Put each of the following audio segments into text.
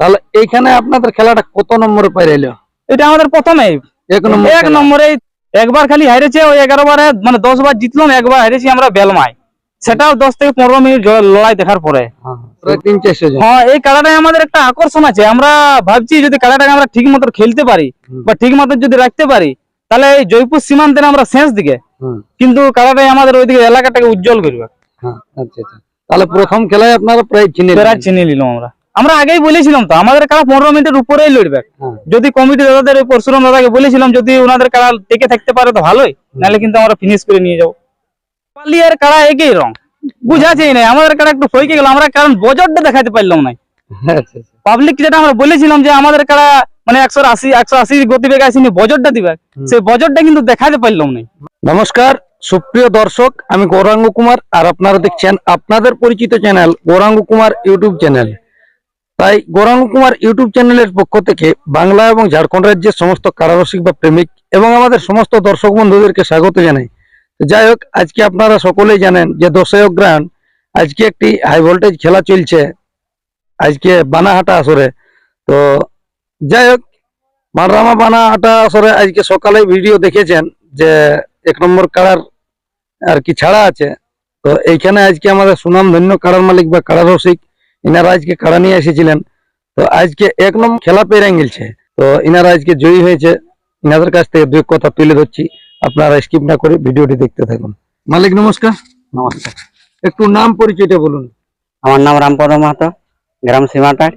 তাহলে এইখানে আপনাদের খেলাটা কত নম্বরে পাইরাইলো? এটা আমাদের প্রথমে। এক নম্বর এক নম্বরে একবার খালি হারেছে ওই এগারো বারে মানে দশ বার জিতলাম একবার হারেছি আমরা বেলমায়। সেটাও দশ থেকে পনেরো মিনিট লড়াই দেখার পরে। হ্যাঁ, হ্যাঁ এই খেলাটাই আমাদের একটা আকর্ষণ আছে। আমরা ভাবছি যদি খেলাটাকে আমরা ঠিক মতো খেলতে পারি বা ঠিক মতো যদি রাখতে পারি তাহলে এই জয়পুর সীমান্তে আমরা শেষ দিকে। কিন্তু খেলাটাই আমাদের ওইদিকে এলাকাটাকে উজ্জ্বল করবে। হ্যাঁ, আচ্ছা আচ্ছা। তাহলে প্রথম খেলায় আপনারা প্রায় চিনে প্রায়। চিনে নিলাম আমরা। আমরা আগেই বলেছিলাম তো আমাদের খেলা পনেরো মিনিটের উপরেই লড়বে। হ্যাঁ, যদি কমিটি দাদাদের পরশুরাম দাদাকে বলেছিলাম যদি ওনাদের খেলা টেকে থাকতে পারে তো ভালোই নাহলে কিন্তু আমরা ফিনিশ করে নিয়ে যাব। পালিয়ার খেলা একই রং বুঝাছেই না আমাদের খেলা একটু ফইকে গেল আমরা কারণ বজরটা দেখাতে পারলাম না। আচ্ছা আচ্ছা। পাবলিক যেটা আমরা বলেছিলাম যে আমাদের খেলা মানে একশো আশি একশো আশি গতিবেগ আসেনি বজরটা দিবে। সেই বজরটা কিন্তু দেখাতে পারলাম না। নমস্কার সুপ্রিয় দর্শক আমি গৌরাঙ্গ কুমার আর আপনারা দেখছেন আপনাদের পরিচিত channel Gauranga Kumar YouTube channel তাই গৌরাঙ্গ কুমার ইউটিউব চ্যানেলের পক্ষ থেকে বাংলা এবং ঝাড়খণ্ড রাজ্যের সমস্ত কারারসিক বা প্রেমিক এবং আমাদের সমস্ত দর্শক বন্ধুদেরকে স্বাগত জানাই। যাই হোক, আজকে আপনারা সকলেই জানেন যে দশই অগ্রহায়ণ আজকে একটি হাই ভোল্টেজ খেলা চলছে, আজকে বানাহাটা আসরে। তো যাই হোক, মানরামা বানাহাটা আসরে আজকে সকালে ভিডিও দেখেছেন যে এক নম্বর কাড়ার আর কি ছাড়া আছে। তো এইখানে আজকে আমাদের সুনাম ধন্য কাড়ার মালিক বা কাড়া রসিক ইনারা আজকে কাড়া নিয়ে এসেছিলেন? তো আজকে এক নম্বর খেলা পেয়ে গেলছে। তো ইনারা আজকে জয়ী হয়েছে। ইনাদের কাছ থেকে দুই কথা তুলে ধরছি। আপনারা স্কিপ না করে ভিডিওটি দেখতে থাকুন। মালিক নমস্কার। নমস্কার। একটু নাম পরিচয়টা বলুন। আমার নাম রামপদ মাহাতো গ্রাম সীমাটার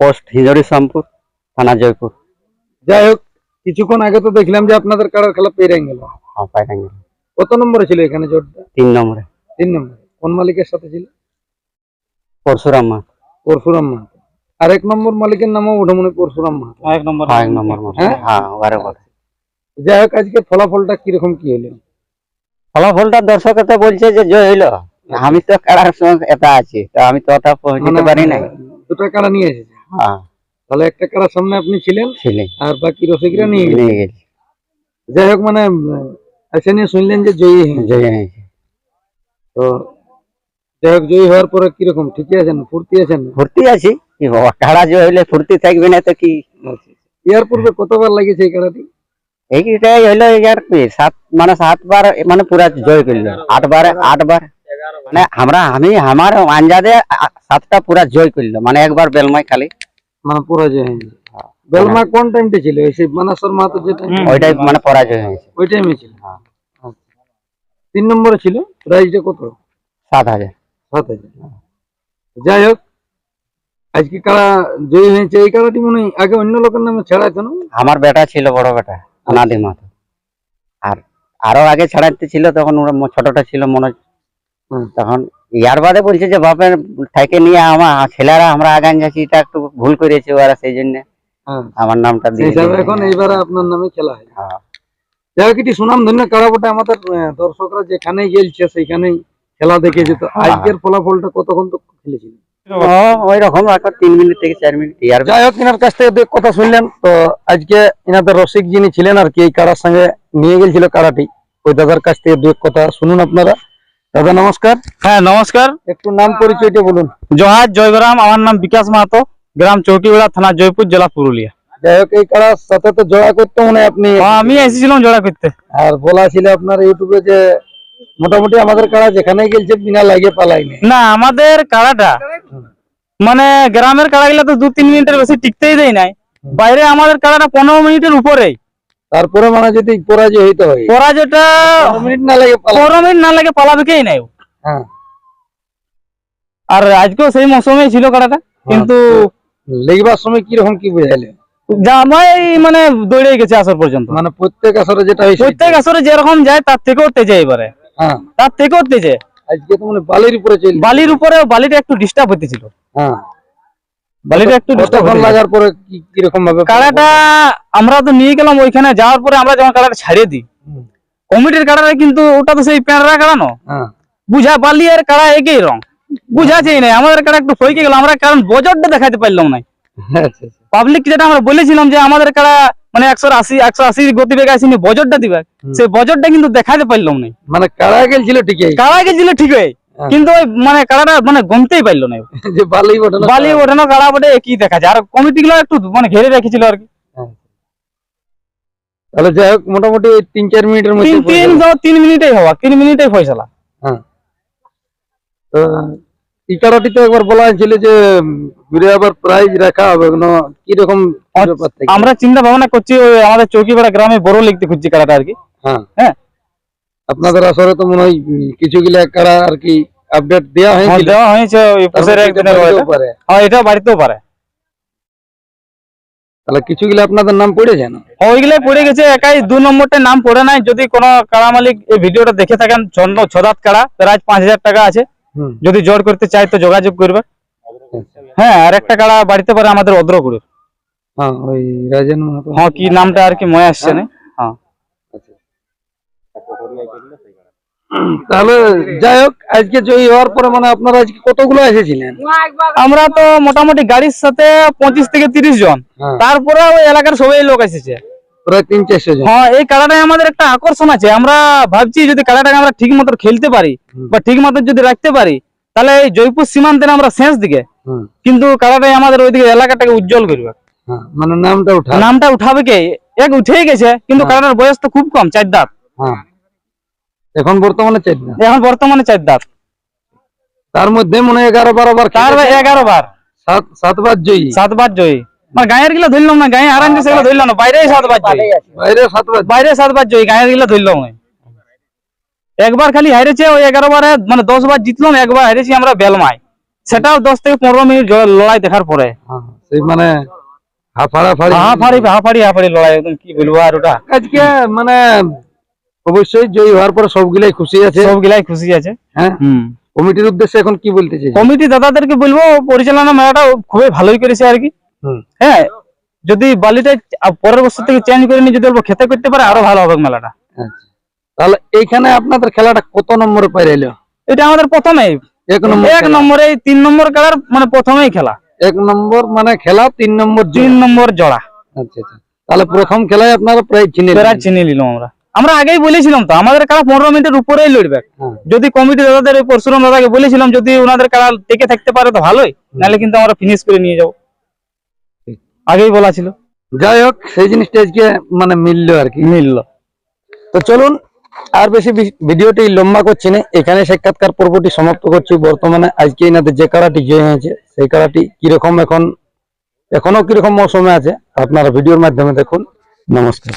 পোস্ট হিজড়ি শ্যামপুর থানা জয়পুর। যাই হোক কিছুক্ষণ আগে তো দেখলাম যে আপনাদের কাড়ার খেলা পেয়ে গেল। হ্যাঁ পাইরাঙ্গি কত নম্বরে ছিল এখানে জোরটা তিন নম্বরে। তিন নম্বরে। কোন মালিকের সাথে ছিল? পরশুরাম মাহাতো পরশুরাম মাহাতো আর এক নম্বর মালিকের নামও মনে পরশুরাম মাহাতো এক নম্বর হ্যাঁ এক নম্বর হ্যাঁ? হ্যাঁ যাই হোক আজকে ফলাফলটা কীরকম কি হলো? ফলাফলটা দর্শক তো বলছে যে জয় হইল। আমি তো কারার সঙ্গে এটা আছি তো আমি তো ওটা পৌঁছতে পারি নাই। দুটা কাড়া নিয়ে এসেছে? হ্যাঁ। তাহলে একটা কাড়ার সামনে আপনি ছিলেন? ছিলি। আর বাকি রসিকরা নিয়ে নিয়ে গেছি। যাই হোক মানে এসে নিয়ে শুনলেন যে জয়ী জয় হয়েছে। তো যাই হোক জয়ী হওয়ার পরে কীরকম? ঠিকই আছেন? ফুর্তি আছেন? ফুর্তি আছি। কাড়া জয় ফুর্তি থাকবে না তো কি? ইয়ার পূর্বে কতবার লাগিয়েছে এই কাড়াটি? এইটাই ইয়ার সাত মানে সাতবার মানে পুরা জয় করল। আটবার আটবার। মানে আমরা আমি আমার আঞ্জাদে সাতটা পুরা জয় করল। মানে একবার বেলমাই খালি। মানে পরাজয় হয়েছে বেলমা কোন টাইমটা ছিল? এই সেই মানাসর মাহাতো যেটা ওইটাই মানে পরাজয় হয়েছে। ওই টাইমে ছিল। হ্যাঁ। আচ্ছা। তিন নম্বরে ছিল? প্রাইজটা কত? সাত হাজার। সাত হাজার যাই হোক আজকে কারা জয়ী হয়েছে এই কারাটি মনে হয় আগে অন্য লোকের নামে ছাড়া আছে না? আমার বেটা ছিল বড় বেটা অনাদি মাতো। আর আরও আগে ছাড়াতে ছিল তখন ওরা ছোটটা ছিল মনোজ। তখন ইয়ার বাদে বলছে যে বাপের থেকে নিয়ে আমার ছেলেরা আমরা আগান যাচ্ছি এটা একটু ভুল করেছে ওরা সেই জন্য আমার নামটা দিয়ে এখন এইবারে আপনার নামে খেলা হয়। হ্যাঁ। যাই হোক এটি সুনাম ধন্য কারাবটা আমাদের দর্শকরা যেখানেই গেলছে সেইখানেই খেলা দেখেছে তো হ্যাঁ। আজকের ফলাফলটা কতক্ষণ তো খেলেছিল? ওই রকম এখন তিন মিনিট থেকে চার মিনিট। ইয়ার যাই হোক এনার কাছ থেকে কথা শুনলেন। তো আজকে এনাদের রসিক যিনি ছিলেন আর কি এই কারার সঙ্গে নিয়ে গেছিল কারাটি। ওই দাদার কাছ থেকে দু কথা শুনুন আপনারা। দাদা নমস্কার। হ্যাঁ নমস্কার। একটু নাম পরিচয়টা বলুন। জহাজ জয়গ্রাম আমার নাম বিকাশ মাহাতো গ্রাম চৌকিবেড়া থানা জয়পুর জেলা পুরুলিয়া। যাই হোক এই কারার সাথে তো জয়া করতে মনে হয় আপনি হ্যাঁ, আমি এসেছিলাম জোড়া করতে। আর বলা ছিল আপনার ইউটিউবে যে মোটামুটি আমাদের কারা যেখানেই গেলছে বিনা লাগিয়ে পালাইনি না আমাদের কাড়াটা মানে গ্রামের কাড়াগুলা তো দু তিন মিনিটের বেশি টিকতেই দেয় নাই। বাইরে আমাদের কাড়াটা পনেরো মিনিটের উপরেই তারপরে মানে যদি পরাজয় হইতে হয়। পরাজয়টা মিনিট না লাগে পনেরো মিনিট না লাগে পালাবেকেই নাই হ্যাঁ। আর আজকেও সেই মৌসুমেই ছিল কাড়াটা কিন্তু লেগবার সময় কীরকম কি বুঝাইলে জামাই মানে দৌড়ে গেছে আসর পর্যন্ত। মানে প্রত্যেক আসরে যেটা প্রত্যেক আসরে যেরকম যায় তার থেকেও তেজে এবারে। হ্যাঁ। তার থেকে তেজে আজকে তো মানে বালির উপরে চল বালির উপরে বালিটা একটু ডিস্টার্ব হতেছিল। হ্যাঁ। বালিটা একটু ডিস্টার্ব লাগার পরে কি কীরকম ভাবে কাড়াটা আমরা তো নিয়ে গেলাম ওইখানে যাওয়ার পরে আমরা যখন কাড়াটা ছাড়িয়ে দিই। কমিটির কাড়াটা কিন্তু ওটা তো সেই প্যাঁড়া কাড়ানো। হ্যাঁ। বুঝা বালি আর কাড়া একই রং। না আমাদের কাড়া একটু ফইকে গেল আমরা কারণ বজরটা দেখাতে পারলাম না। আচ্ছা আচ্ছা। পাবলিক যেটা আমরা বলেছিলাম যে আমাদের কাড়া মানে একশো আশি একশো আশি গতিবেগ আসেনি বজরটা দিবে। সেই বজরটা কিন্তু দেখাতে পারলাম না। মানে কারা গেলছিল ঠিকই। কাড়া গেছিল ঠিক হয়ে হ্যাঁ। কিন্তু ওই মানে কাড়াটা মানে গমতেই পারল না। বালি ওঠানো কাড়া। বটে একই দেখা যায় আর কমিটি গুলো একটু মানে ঘেরে রেখেছিল আর কি। তাহলে যাই হোক মোটামুটি তিন চার মিনিটের মধ্যে তিন তিন মিনিটেই হওয়া তিন মিনিটেই ফয়সালা হ্যাঁ। তো এই কাড়াটি তো একবার বলা হয়েছিল যে ঘুরে আবার প্রাইজ রাখা হবে। কীরকম? আমরা চিন্তা ভাবনা করছি আমাদের চৌকিপাড়া গ্রামে বড় লিখতে খুঁজছি কাড়াটা আর কি। হ্যাঁ। হ্যাঁ। আপনাদের আসরে তো মনে হয় কিছু গিলা কাড়া আর কি আপডেট দেওয়া হ্যাঁ, দেওয়া হয়েছে। বাড়তেও পারে। হ্যাঁ এটা বাড়িতেও পারে। তাহলে কিছু গিলা আপনাদের নাম পড়ে যায় না? ওইগুলো পড়ে গেছে একাই দু নম্বরটা নাম পড়ে নাই। যদি কোনো কাড়া মালিক এই ভিডিওটা দেখে থাকেন ছদাত কাড়া প্রায় পাঁচ হাজার টাকা আছে। যদি জোর করতে চাই তো যোগাযোগ করবে। হ্যাঁ আর একটা কাড়া বাড়িতে পারে আমাদের অদ্রগুড়ের হ্যাঁ ওই রাজেন হ্যাঁ কি নামটা আর কি মনে আসছে না। হ্যাঁ। তাহলে যাই হোক আজকে জয়ী হওয়ার পরে মানে আপনারা আজকে কতগুলো এসেছিলেন? আমরা তো মোটামুটি গাড়ির সাথে পঁচিশ থেকে তিরিশ জন। হ্যাঁ। তারপরে ওই এলাকার সবাই লোক এসেছে। প্রায় তিন চারশো হ্যাঁ এই কাড়াটাই আমাদের একটা আকর্ষণ আছে। আমরা ভাবছি যদি কাড়াটাকে আমরা ঠিক মতো খেলতে পারি বা ঠিক মতো যদি রাখতে পারি তাহলে এই জয়পুর সীমান্তের আমরা শেষ দিকে। কিন্তু কাড়াটাই আমাদের ওইদিকে এলাকাটাকে উজ্জ্বল করবে। হ্যাঁ মানে নামটা উঠা। নামটা উঠাবে কে? এক উঠেই গেছে কিন্তু হ্যাঁ। বয়স তো খুব কম চার দাঁত। এখন বর্তমানে চার এখন বর্তমানে চার দাঁত। তার মধ্যে মনে হয় এগারো বারো বার তার এগারো বার। সাত সাতবার জয়ী। সাতবার জয়ী। মানে গায়ের গিলা ধরলাম না গায়ে আরাম ধরলাম না বাইরে জয়ী বাইরে জয়ী গায়ের গিলা ধরলাম একবার খালি হারেছে ওই এগারো বারে মানে দশ বার জিতলাম একবার হারেছি আমরা বেলমায়। সেটাও দশ থেকে পনেরো মিনিট লড়াই দেখার পরে। হ্যাঁ, সেই মানে ফাড়ি হাফাড়ি হাফাড়ি হাফাড়ি লড়াই কি বলব আর মানে অবশ্যই জয়ী হওয়ার পরে সবগুলাই খুশি আছে। সবগুলাই খুশি আছে। হ্যাঁ? হুম। কমিটির উদ্দেশ্যে এখন কি বলতে চাই কমিটি দাদাদেরকে বলব পরিচালনা মেলাটা খুবই ভালোই করেছে আর কি। হ্যাঁ যদি বালিটা পরের বছর থেকে চেঞ্জ করে নিয়ে যদি অল্প খেতে করতে পারে আরও ভালো হবে মেলাটা। আচ্ছা। তাহলে এইখানে আপনাদের খেলাটা কত নম্বরে পাইরাইলো? এটা আমাদের প্রথমেই। এক নম্বর এক নম্বরে তিন নম্বর খেলার মানে প্রথমেই খেলা। এক নম্বর মানে খেলা তিন নম্বর তিন নম্বর জোড়া। আচ্ছা আচ্ছা। তাহলে প্রথম খেলায় আপনারা প্রায় চিনে প্রায়। চিনে নিলাম আমরা। আমরা আগেই বলেছিলাম তো আমাদের খেলা পনেরো মিনিটের উপরেই লড়বে। হ্যাঁ। যদি কমিটি দাদাদের পরশুরাম দাদাকে বলেছিলাম যদি ওনাদের খেলা টেকে থাকতে পারে তো ভালোই নাহলে কিন্তু আমরা ফিনিশ করে নিয়ে যাব। আগেই বলা ছিল। যাই হোক সেই জিনিসটা আজকে মানে মিললো আর কি। মিললো। তো চলুন আর বেশি ভিডিওটি লম্বা করছি না। এখানে সাক্ষাৎকার পর্বটি সমাপ্ত করছি। বর্তমানে আজকে এনাদের যে কারাটি জয় হয়েছে সেই কারাটি কীরকম এখন এখনও কীরকম মৌসুমে আছে আপনারা ভিডিওর মাধ্যমে দেখুন। নমস্কার।